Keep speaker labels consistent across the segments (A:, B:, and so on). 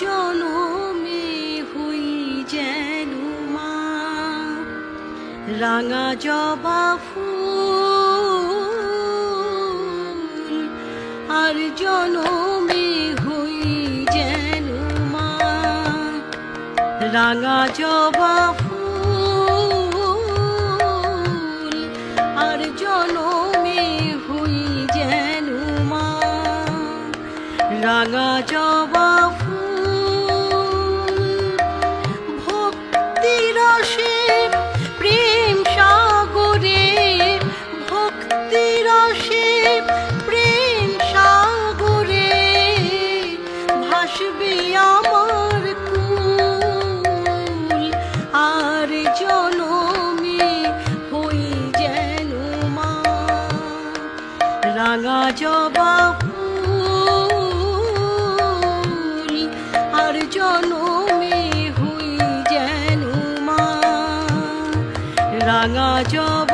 A: জনমে হই যেন মা। রাঙা জবা ফুল, আর জনমে হই যেন মা। রাঙা জবা ফুল, আর জনমে হই যেন মা। রাঙা জবা রাঙা জবা ফুল আর জনমে হুই যেন মা। রাঙা জবা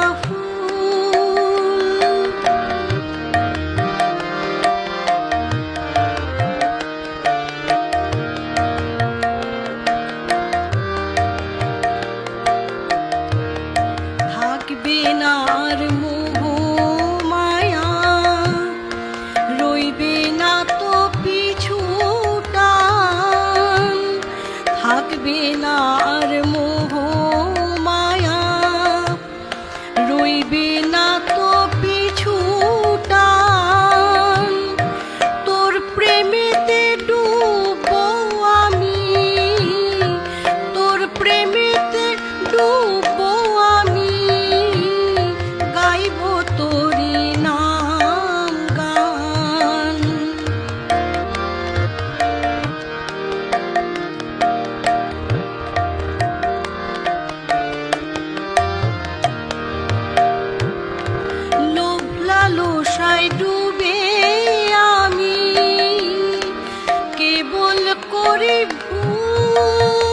A: পাগল করে ভূ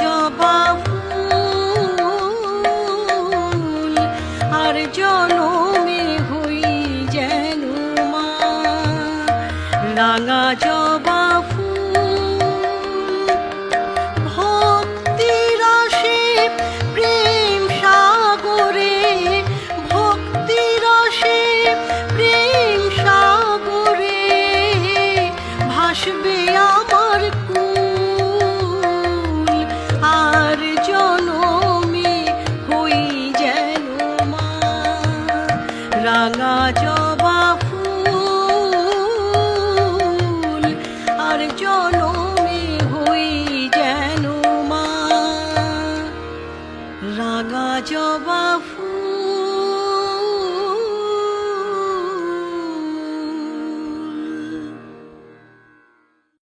A: জবা ফুল আর জনমে হই যেন মা। রাঙা জবা 让我叫吧呼